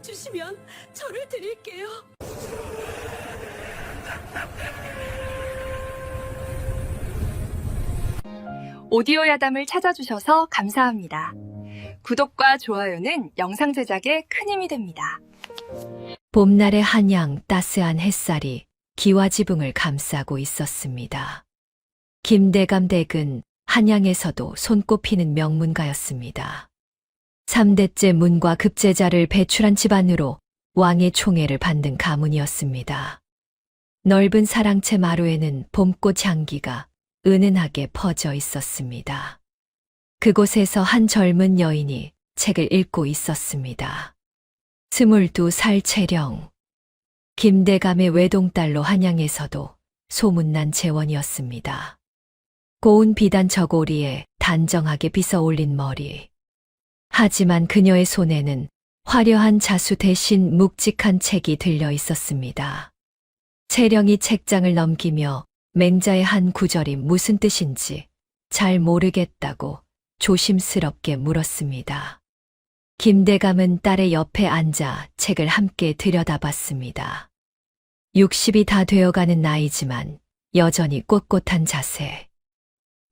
돈만 주시면 저를 드릴게요. 오디오 야담을 찾아주셔서 감사합니다. 구독과 좋아요는 영상 제작에 큰 힘이 됩니다. 봄날의 한양 따스한 햇살이 기와 지붕을 감싸고 있었습니다. 김대감 댁은 한양에서도 손꼽히는 명문가였습니다. 3대째 문과 급제자를 배출한 집안으로 왕의 총애를 받는 가문이었습니다. 넓은 사랑채 마루에는 봄꽃 향기가 은은하게 퍼져 있었습니다. 그곳에서 한 젊은 여인이 책을 읽고 있었습니다. 스물두 살 채령. 김대감의 외동딸로 한양에서도 소문난 재원이었습니다. 고운 비단 저고리에 단정하게 빗어 올린 머리. 하지만 그녀의 손에는 화려한 자수 대신 묵직한 책이 들려 있었습니다. 채령이 책장을 넘기며 맹자의 한 구절이 무슨 뜻인지 잘 모르겠다고 조심스럽게 물었습니다. 김대감은 딸의 옆에 앉아 책을 함께 들여다봤습니다. 60이 다 되어가는 나이지만 여전히 꼿꼿한 자세.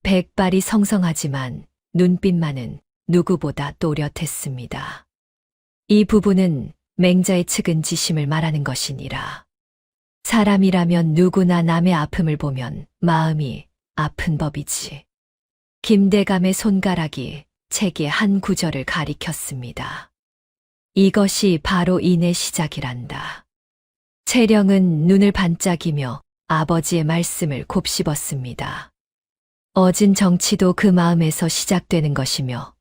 백발이 성성하지만 눈빛만은 누구보다 또렷했습니다. 이 부분은 맹자의 측은 지심을 말하는 것이니라. 사람이라면 누구나 남의 아픔을 보면 마음이 아픈 법이지. 김대감의 손가락이 책의 한 구절을 가리켰습니다. 이것이 바로 인의 시작이란다. 채령은 눈을 반짝이며 아버지의 말씀을 곱씹었습니다. 어진 정치도 그 마음에서 시작되는 것이며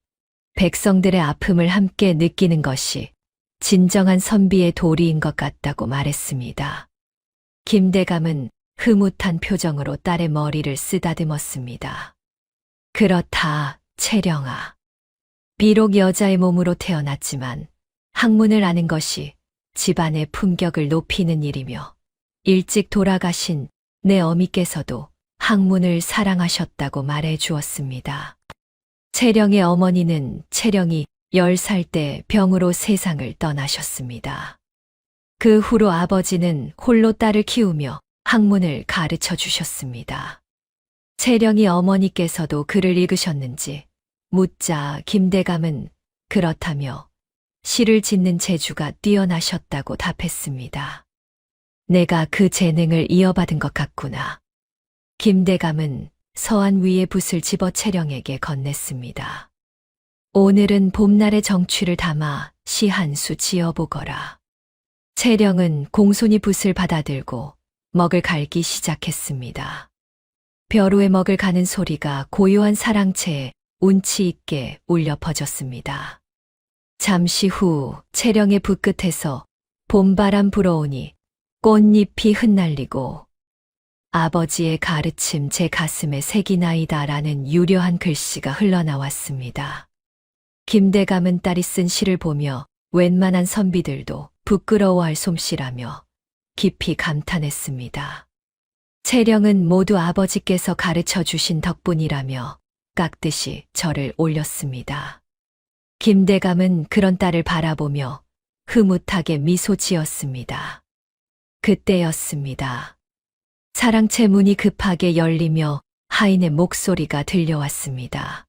백성들의 아픔을 함께 느끼는 것이 진정한 선비의 도리인 것 같다고 말했습니다. 김대감은 흐뭇한 표정으로 딸의 머리를 쓰다듬었습니다. 그렇다, 채령아. 비록 여자의 몸으로 태어났지만 학문을 아는 것이 집안의 품격을 높이는 일이며 일찍 돌아가신 내 어미께서도 학문을 사랑하셨다고 말해 주었습니다. 채령의 어머니는 채령이 10살 때 병으로 세상을 떠나셨습니다. 그 후로 아버지는 홀로 딸을 키우며 학문을 가르쳐 주셨습니다. 채령이 어머니께서도 글을 읽으셨는지 묻자 김대감은 그렇다며 시를 짓는 재주가 뛰어나셨다고 답했습니다. 내가 그 재능을 이어받은 것 같구나. 김대감은 서한 위에 붓을 집어 채령에게 건넸습니다. 오늘은 봄날의 정취를 담아 시 한 수 지어보거라. 채령은 공손히 붓을 받아들고 먹을 갈기 시작했습니다. 벼루에 먹을 가는 소리가 고요한 사랑채에 운치 있게 울려 퍼졌습니다. 잠시 후 채령의 붓끝에서 봄바람 불어오니 꽃잎이 흩날리고 아버지의 가르침 제 가슴에 색이 나이다라는 유려한 글씨가 흘러나왔습니다. 김대감은 딸이 쓴 시를 보며 웬만한 선비들도 부끄러워할 솜씨라며 깊이 감탄했습니다. 채령은 모두 아버지께서 가르쳐 주신 덕분이라며 깍듯이 저를 올렸습니다. 김대감은 그런 딸을 바라보며 흐뭇하게 미소 지었습니다. 그때였습니다. 사랑채 문이 급하게 열리며 하인의 목소리가 들려왔습니다.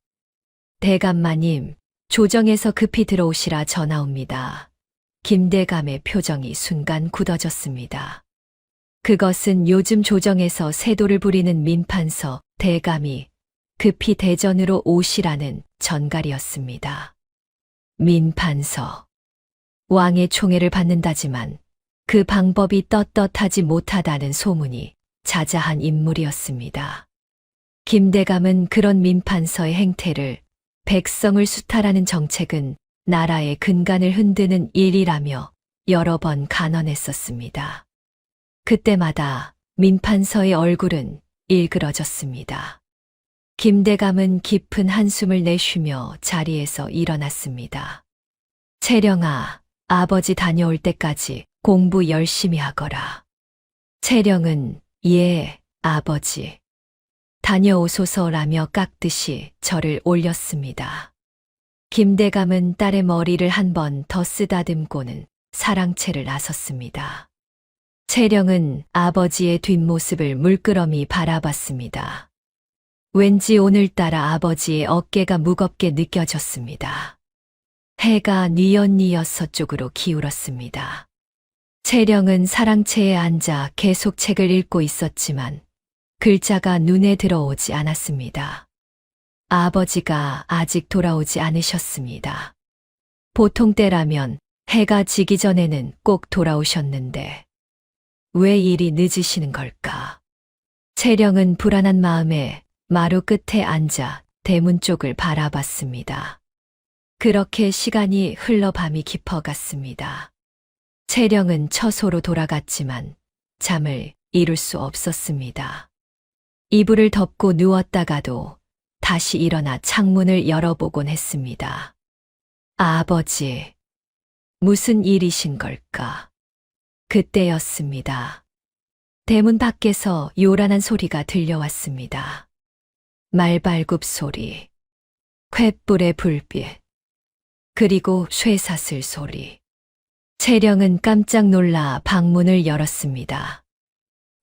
대감마님, 조정에서 급히 들어오시라 전하옵니다. 김대감의 표정이 순간 굳어졌습니다. 그것은 요즘 조정에서 세도를 부리는 민판서 대감이 급히 대전으로 오시라는 전갈이었습니다. 민판서. 왕의 총애를 받는다지만 그 방법이 떳떳하지 못하다는 소문이 자자한 인물이었습니다. 김대감은 그런 민판서의 행태를 백성을 수탈하는 정책은 나라의 근간을 흔드는 일이라며 여러 번 간언했었습니다. 그때마다 민판서의 얼굴은 일그러졌습니다. 김대감은 깊은 한숨을 내쉬며 자리에서 일어났습니다. 채령아, 아버지 다녀올 때까지 공부 열심히 하거라. 채령은 예, 아버지. 다녀오소서라며 깍듯이 저를 올렸습니다. 김대감은 딸의 머리를 한 번 더 쓰다듬고는 사랑채를 나섰습니다. 채령은 아버지의 뒷모습을 물끄러미 바라봤습니다. 왠지 오늘따라 아버지의 어깨가 무겁게 느껴졌습니다. 해가 뉘엿뉘엿 서쪽으로 기울었습니다. 채령은 사랑채에 앉아 계속 책을 읽고 있었지만 글자가 눈에 들어오지 않았습니다. 아버지가 아직 돌아오지 않으셨습니다. 보통 때라면 해가 지기 전에는 꼭 돌아오셨는데 왜 일이 늦으시는 걸까? 채령은 불안한 마음에 마루 끝에 앉아 대문 쪽을 바라봤습니다. 그렇게 시간이 흘러 밤이 깊어갔습니다. 채령은 처소로 돌아갔지만 잠을 이룰 수 없었습니다. 이불을 덮고 누웠다가도 다시 일어나 창문을 열어보곤 했습니다. 아버지, 무슨 일이신 걸까? 그때였습니다. 대문 밖에서 요란한 소리가 들려왔습니다. 말발굽 소리, 횃불의 불빛, 그리고 쇠사슬 소리. 채령은 깜짝 놀라 방문을 열었습니다.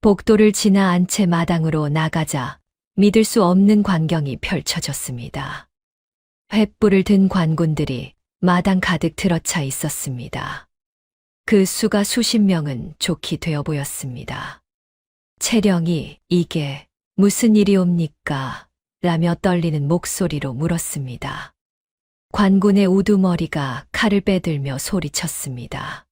복도를 지나 안채 마당으로 나가자 믿을 수 없는 광경이 펼쳐졌습니다. 횃불을 든 관군들이 마당 가득 들어차 있었습니다. 그 수가 수십 명은 좋게 되어 보였습니다. 채령이 이게 무슨 일이옵니까? 라며 떨리는 목소리로 물었습니다. 관군의 우두머리가 칼을 빼들며 소리쳤습니다.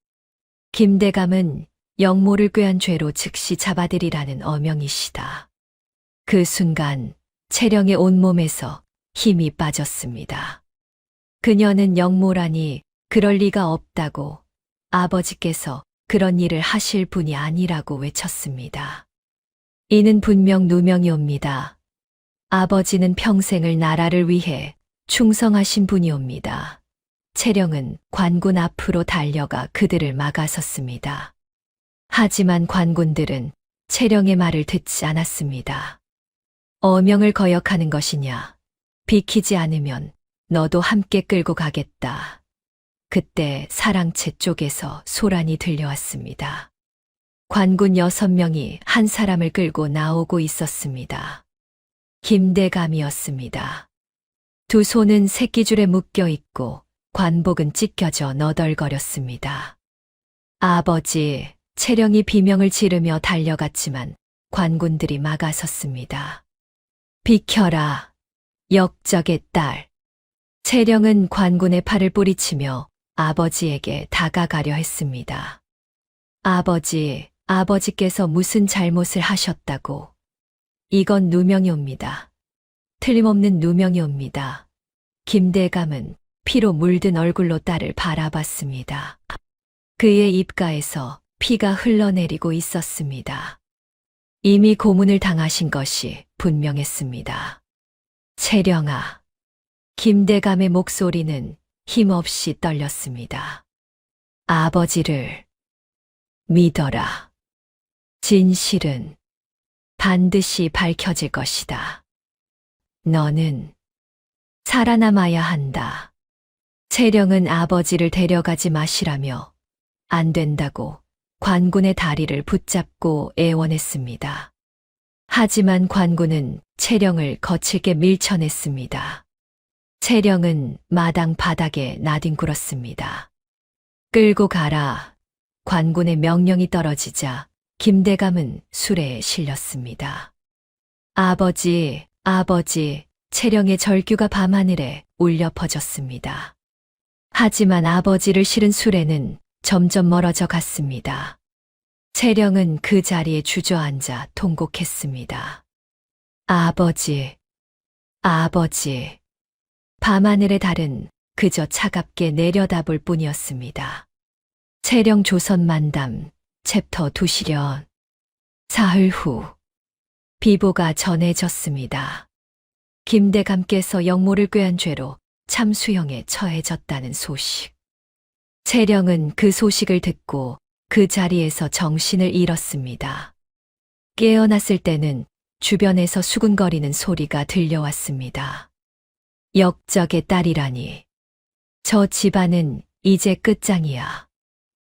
김대감은 영모를 꾀한 죄로 즉시 잡아들이라는 어명이시다. 그 순간 채령의 온몸에서 힘이 빠졌습니다. 그녀는 영모라니 그럴 리가 없다고 아버지께서 그런 일을 하실 분이 아니라고 외쳤습니다. 이는 분명 누명이옵니다. 아버지는 평생을 나라를 위해 충성하신 분이옵니다. 채령은 관군 앞으로 달려가 그들을 막아섰습니다. 하지만 관군들은 채령의 말을 듣지 않았습니다. 어명을 거역하는 것이냐? 비키지 않으면 너도 함께 끌고 가겠다. 그때 사랑채 쪽에서 소란이 들려왔습니다. 관군 여섯 명이 한 사람을 끌고 나오고 있었습니다. 김대감이었습니다. 두 손은 새끼줄에 묶여 있고 관복은 찢겨져 너덜거렸습니다. 아버지, 채령이 비명을 지르며 달려갔지만 관군들이 막아섰습니다. 비켜라, 역적의 딸. 채령은 관군의 팔을 뿌리치며 아버지에게 다가가려 했습니다. 아버지, 아버지께서 무슨 잘못을 하셨다고. 이건 누명이 옵니다. 틀림없는 누명이 옵니다. 김대감은 피로 물든 얼굴로 딸을 바라봤습니다. 그의 입가에서 피가 흘러내리고 있었습니다. 이미 고문을 당하신 것이 분명했습니다. 채령아. 김대감의 목소리는 힘없이 떨렸습니다. 아버지를 믿어라. 진실은 반드시 밝혀질 것이다. 너는 살아남아야 한다. 채령은 아버지를 데려가지 마시라며 안 된다고 관군의 다리를 붙잡고 애원했습니다. 하지만 관군은 채령을 거칠게 밀쳐냈습니다. 채령은 마당 바닥에 나뒹굴었습니다. 끌고 가라. 관군의 명령이 떨어지자 김대감은 수레에 실렸습니다. 아버지, 아버지, 채령의 절규가 밤하늘에 울려 퍼졌습니다. 하지만 아버지를 실은 수레는 점점 멀어져 갔습니다. 채령은 그 자리에 주저앉아 통곡했습니다. 아버지, 아버지. 밤하늘의 달은 그저 차갑게 내려다볼 뿐이었습니다. 채령 조선 만담, 챕터 두시련. 사흘 후, 비보가 전해졌습니다. 김대감께서 영모를 꾀한 죄로 참수형에 처해졌다는 소식. 채령은 그 소식을 듣고 그 자리에서 정신을 잃었습니다. 깨어났을 때는 주변에서 수군거리는 소리가 들려왔습니다. 역적의 딸이라니. 저 집안은 이제 끝장이야.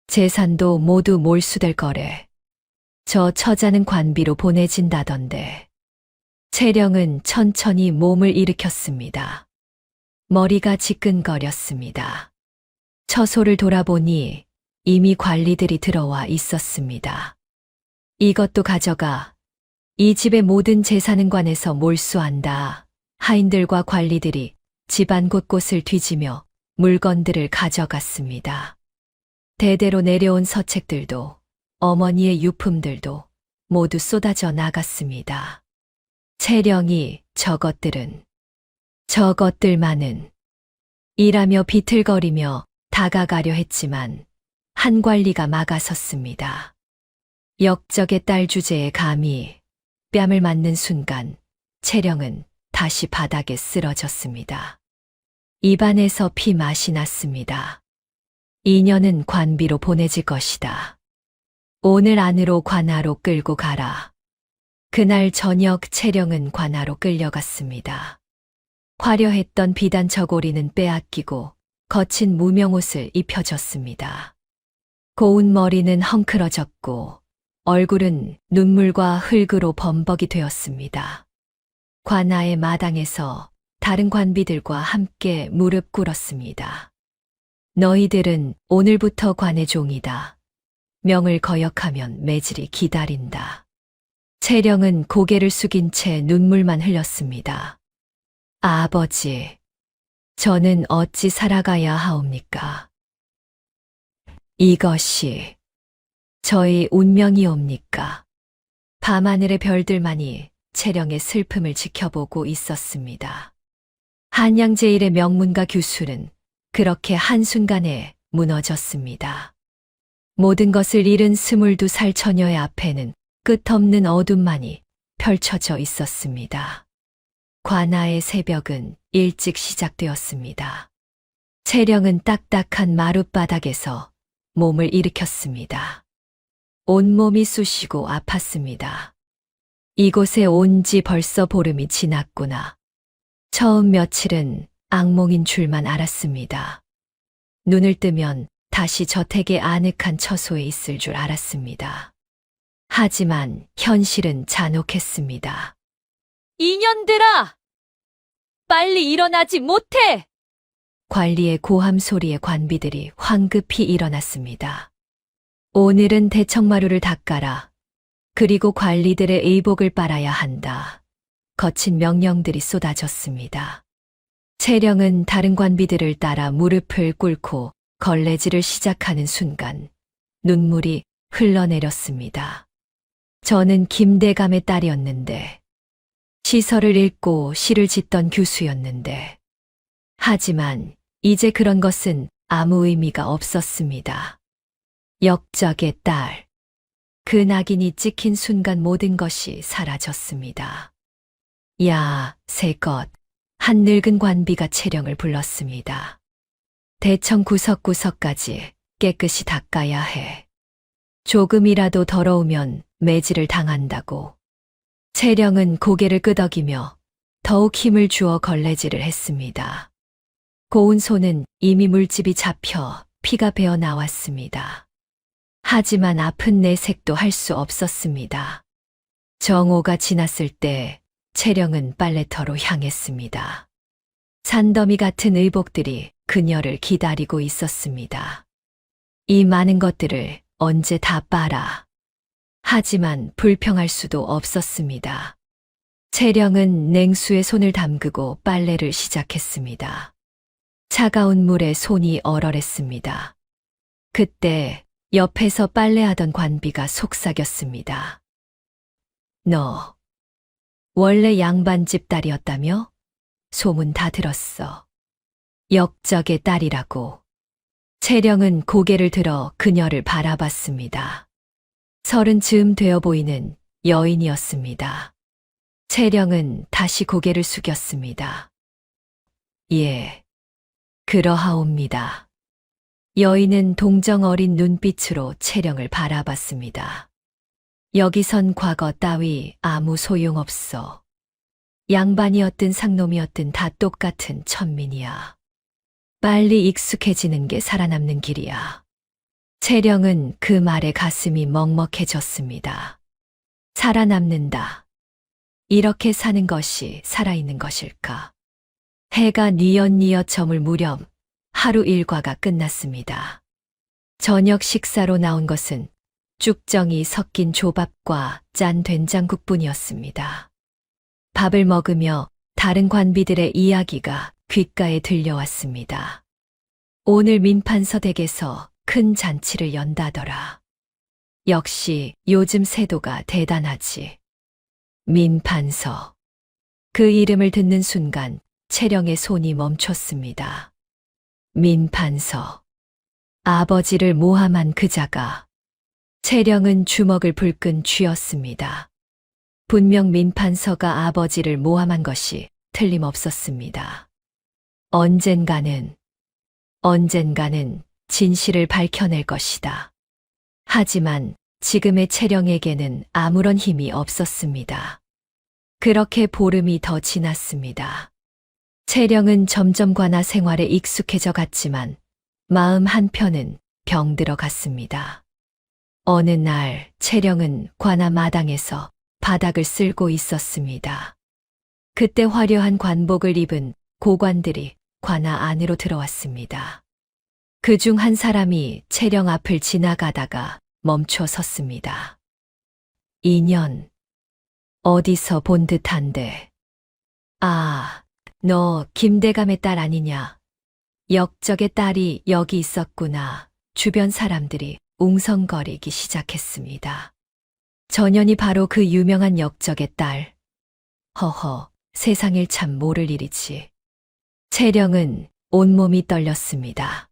재산도 모두 몰수될 거래. 저 처자는 관비로 보내진다던데. 채령은 천천히 몸을 일으켰습니다. 머리가 지끈거렸습니다. 처소를 돌아보니 이미 관리들이 들어와 있었습니다. 이것도 가져가. 이 집의 모든 재산은 관에서 몰수한다. 하인들과 관리들이 집안 곳곳을 뒤지며 물건들을 가져갔습니다. 대대로 내려온 서책들도 어머니의 유품들도 모두 쏟아져 나갔습니다. 채령이 저것들은 저것들만은 일하며 비틀거리며 다가가려 했지만 한 관리가 막아섰습니다. 역적의 딸 주제에 감히 뺨을 맞는 순간 채령은 다시 바닥에 쓰러졌습니다. 입안에서 피 맛이 났습니다. 이년은 관비로 보내질 것이다. 오늘 안으로 관하로 끌고 가라. 그날 저녁 채령은 관하로 끌려갔습니다. 화려했던 비단 저고리는 빼앗기고 거친 무명옷을 입혀줬습니다. 고운 머리는 헝클어졌고 얼굴은 눈물과 흙으로 범벅이 되었습니다. 관아의 마당에서 다른 관비들과 함께 무릎 꿇었습니다. 너희들은 오늘부터 관의 종이다. 명을 거역하면 매질이 기다린다. 채령은 고개를 숙인 채 눈물만 흘렸습니다. 아버지, 저는 어찌 살아가야 하옵니까? 이것이 저희 운명이옵니까? 밤하늘의 별들만이 채령의 슬픔을 지켜보고 있었습니다. 한양제일의 명문가 규술은 그렇게 한순간에 무너졌습니다. 모든 것을 잃은 스물두 살 처녀의 앞에는 끝없는 어둠만이 펼쳐져 있었습니다. 관아의 새벽은 일찍 시작되었습니다. 채령은 딱딱한 마룻바닥에서 몸을 일으켰습니다. 온몸이 쑤시고 아팠습니다. 이곳에 온 지 벌써 보름이 지났구나. 처음 며칠은 악몽인 줄만 알았습니다. 눈을 뜨면 다시 저택의 아늑한 처소에 있을 줄 알았습니다. 하지만 현실은 잔혹했습니다. 이년들아! 빨리 일어나지 못해! 관리의 고함 소리에 관비들이 황급히 일어났습니다. 오늘은 대청마루를 닦아라. 그리고 관리들의 의복을 빨아야 한다. 거친 명령들이 쏟아졌습니다. 채령은 다른 관비들을 따라 무릎을 꿇고 걸레질을 시작하는 순간 눈물이 흘러내렸습니다. 저는 김대감의 딸이었는데 시설을 읽고 시를 짓던 교수였는데 하지만 이제 그런 것은 아무 의미가 없었습니다. 역적의 딸. 그 낙인이 찍힌 순간 모든 것이 사라졌습니다. 야, 새것. 한 늙은 관비가 채령을 불렀습니다. 대청 구석구석까지 깨끗이 닦아야 해. 조금이라도 더러우면 매질을 당한다고. 채령은 고개를 끄덕이며 더욱 힘을 주어 걸레질을 했습니다. 고운 손은 이미 물집이 잡혀 피가 배어 나왔습니다. 하지만 아픈 내색도 할 수 없었습니다. 정오가 지났을 때 채령은 빨래터로 향했습니다. 산더미 같은 의복들이 그녀를 기다리고 있었습니다. 이 많은 것들을 언제 다 빨아. 하지만 불평할 수도 없었습니다. 채령은 냉수에 손을 담그고 빨래를 시작했습니다. 차가운 물에 손이 얼얼했습니다. 그때 옆에서 빨래하던 관비가 속삭였습니다. 너, 원래 양반집 딸이었다며? 소문 다 들었어. 역적의 딸이라고. 채령은 고개를 들어 그녀를 바라봤습니다. 서른 즈음 되어 보이는 여인이었습니다. 채령은 다시 고개를 숙였습니다. 예, 그러하옵니다. 여인은 동정 어린 눈빛으로 채령을 바라봤습니다. 여기선 과거 따위 아무 소용없어. 양반이었든 상놈이었든 다 똑같은 천민이야. 빨리 익숙해지는 게 살아남는 길이야. 채령은 그 말에 가슴이 먹먹해졌습니다. 살아남는다. 이렇게 사는 것이 살아있는 것일까? 해가 뉘엿뉘엿 저물 무렵 하루 일과가 끝났습니다. 저녁 식사로 나온 것은 쭉정이 섞인 조밥과 짠 된장국뿐이었습니다. 밥을 먹으며 다른 관비들의 이야기가 귓가에 들려왔습니다. 오늘 민판서 댁에서 큰 잔치를 연다더라. 역시 요즘 세도가 대단하지. 민판서. 그 이름을 듣는 순간 채령의 손이 멈췄습니다. 민판서. 아버지를 모함한 그자가 채령은 주먹을 불끈 쥐었습니다. 분명 민판서가 아버지를 모함한 것이 틀림없었습니다. 언젠가는, 언젠가는 진실을 밝혀낼 것이다. 하지만 지금의 채령에게는 아무런 힘이 없었습니다. 그렇게 보름이 더 지났습니다. 채령은 점점 관아 생활에 익숙해져 갔지만 마음 한편은 병들어 갔습니다. 어느 날 채령은 관아 마당에서 바닥을 쓸고 있었습니다. 그때 화려한 관복을 입은 고관들이 관아 안으로 들어왔습니다. 그 중 한 사람이 채령 앞을 지나가다가 멈춰 섰습니다. 인연. 어디서 본 듯한데. 아, 너 김대감의 딸 아니냐? 역적의 딸이 여기 있었구나. 주변 사람들이 웅성거리기 시작했습니다. 전현이 바로 그 유명한 역적의 딸. 허허, 세상일 참 모를 일이지. 채령은 온몸이 떨렸습니다.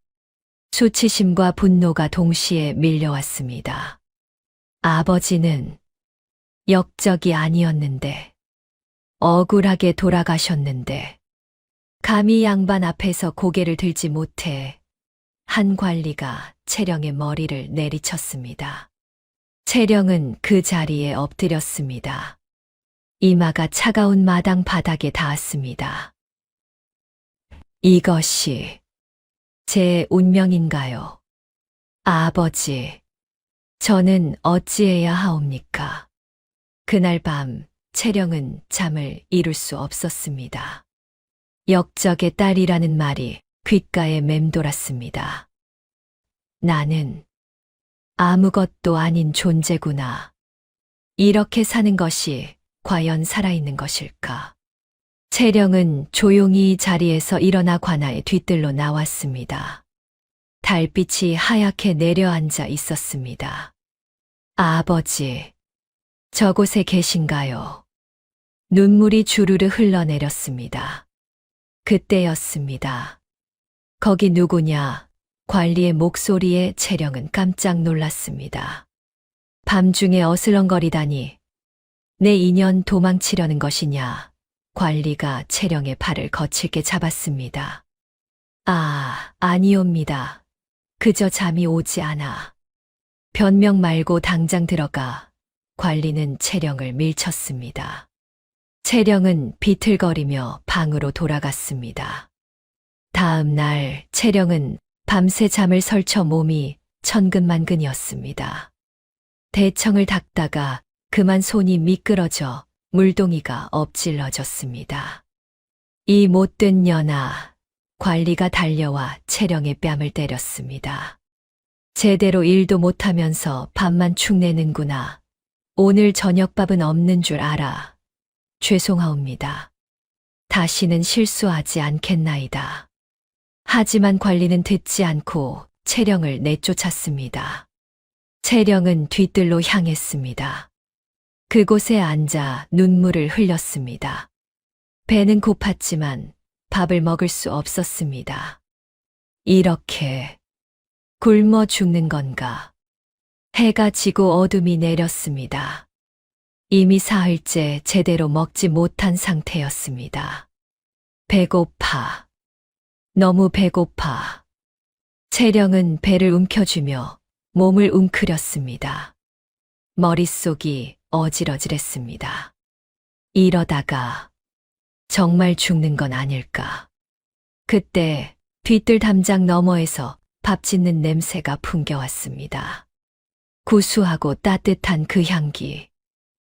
수치심과 분노가 동시에 밀려왔습니다. 아버지는 역적이 아니었는데, 억울하게 돌아가셨는데, 감히 양반 앞에서 고개를 들지 못해 한 관리가 채령의 머리를 내리쳤습니다. 채령은 그 자리에 엎드렸습니다. 이마가 차가운 마당 바닥에 닿았습니다. 이것이 제 운명인가요? 아버지, 저는 어찌해야 하옵니까? 그날 밤 채령은 잠을 이룰 수 없었습니다. 역적의 딸이라는 말이 귓가에 맴돌았습니다. 나는 아무것도 아닌 존재구나. 이렇게 사는 것이 과연 살아있는 것일까? 채령은 조용히 자리에서 일어나 관아의 뒤뜰로 나왔습니다. 달빛이 하얗게 내려앉아 있었습니다. 아버지, 저곳에 계신가요? 눈물이 주르르 흘러내렸습니다. 그때였습니다. 거기 누구냐? 관리의 목소리에 채령은 깜짝 놀랐습니다. 밤중에 어슬렁거리다니. 내 인연 도망치려는 것이냐? 관리가 채령의 팔을 거칠게 잡았습니다. 아, 아니옵니다. 그저 잠이 오지 않아. 변명 말고 당장 들어가. 관리는 채령을 밀쳤습니다. 채령은 비틀거리며 방으로 돌아갔습니다. 다음 날 채령은 밤새 잠을 설쳐 몸이 천근만근이었습니다. 대청을 닦다가 그만 손이 미끄러져 물동이가 엎질러졌습니다. 이 못된 년아, 관리가 달려와 채령의 뺨을 때렸습니다. 제대로 일도 못하면서 밥만 축내는구나. 오늘 저녁밥은 없는 줄 알아. 죄송하옵니다. 다시는 실수하지 않겠나이다. 하지만 관리는 듣지 않고 채령을 내쫓았습니다. 채령은 뒤뜰로 향했습니다. 그곳에 앉아 눈물을 흘렸습니다. 배는 고팠지만 밥을 먹을 수 없었습니다. 이렇게 굶어 죽는 건가? 해가 지고 어둠이 내렸습니다. 이미 사흘째 제대로 먹지 못한 상태였습니다. 배고파. 너무 배고파. 채령은 배를 움켜쥐며 몸을 웅크렸습니다. 머릿속이 어지러질했습니다. 이러다가 정말 죽는 건 아닐까. 그때 뒤뜰 담장 너머에서 밥 짓는 냄새가 풍겨왔습니다. 구수하고 따뜻한 그 향기.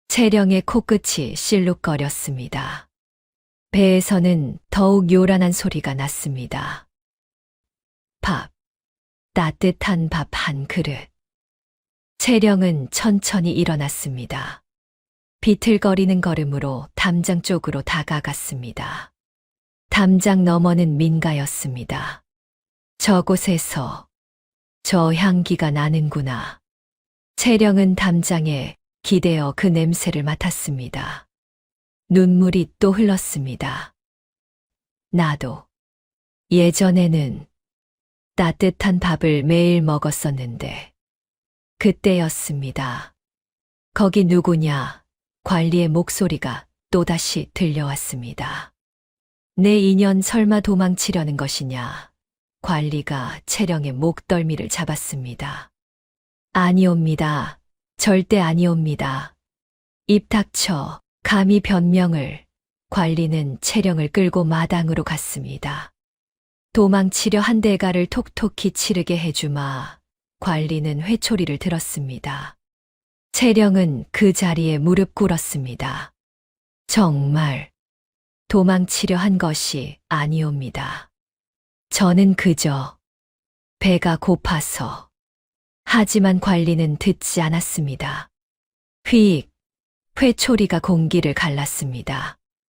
채령의 코끝이 실룩거렸습니다. 배에서는 더욱 요란한 소리가 났습니다. 밥. 따뜻한 밥 한 그릇. 채령은 천천히 일어났습니다. 비틀거리는 걸음으로 담장 쪽으로 다가갔습니다. 담장 너머는 민가였습니다. 저곳에서 저 향기가 나는구나. 채령은 담장에 기대어 그 냄새를 맡았습니다. 눈물이 또 흘렀습니다. 나도 예전에는 따뜻한 밥을 매일 먹었었는데 그때였습니다. 거기 누구냐? 관리의 목소리가 또다시 들려왔습니다. 내 인연 설마 도망치려는 것이냐? 관리가 채령의 목덜미를 잡았습니다. 아니옵니다. 절대 아니옵니다. 입 닥쳐 감히 변명을 관리는 채령을 끌고 마당으로 갔습니다. 도망치려 한 대가를 톡톡히 치르게 해주마. 관리는 회초리를 들었습니다. 채령은 그 자리에 무릎 꿇었습니다. 정말 도망치려 한 것이 아니옵니다. 저는 그저 배가 고파서 하지만 관리는 듣지 않았습니다. 휙 회초리가 공기를 갈랐습니다.